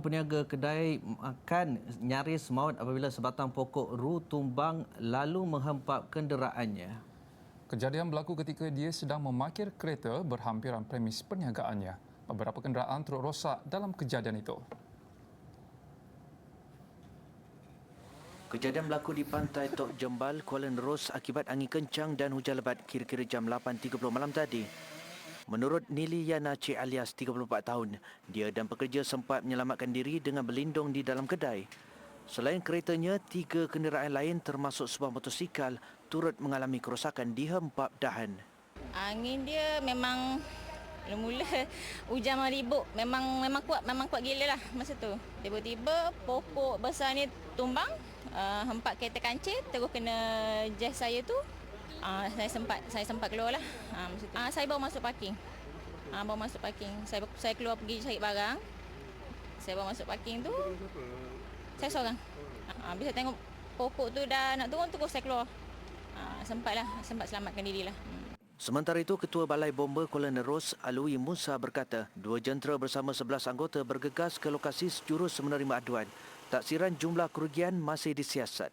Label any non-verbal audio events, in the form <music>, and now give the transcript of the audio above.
Peniaga kedai makan nyaris maut apabila sebatang pokok ru tumbang lalu menghempap kenderaannya. Kejadian berlaku ketika dia sedang memarkir kereta berhampiran premis perniagaannya. Beberapa kenderaan turut rosak dalam kejadian itu. Kejadian berlaku di pantai Tok Jembal, Kuala Nerus akibat angin kencang dan hujan lebat kira-kira jam 8.30 malam tadi. Menurut Nili Yana Cik alias 34 tahun, dia dan pekerja sempat menyelamatkan diri dengan berlindung di dalam kedai. Selain keretanya, tiga kenderaan lain termasuk sebuah motosikal turut mengalami kerosakan di hempap dahan. Angin dia memang mula <laughs> hujan meribuk memang memang kuat memang kuat gila lah masa tu. Tiba-tiba pokok besar ni tumbang uh, hempat kereta kancil terus kena jas saya tu. Uh, saya sempat saya sempat keluar lah. Uh, masa tu. Uh, saya bawa masuk parking. Uh, bawa masuk parking. Saya saya keluar pergi cari barang. Saya bawa masuk parking tu. Saya seorang. Uh, saya tengok pokok tu dah nak turun terus saya keluar. Uh, sempatlah sempat selamatkan diri lah. Hmm. Sementara itu, Ketua Balai Bomba Kuala Nerus, Alwi Musa berkata, dua jentera bersama 11 anggota bergegas ke lokasi sejurus menerima aduan. Taksiran jumlah kerugian masih disiasat.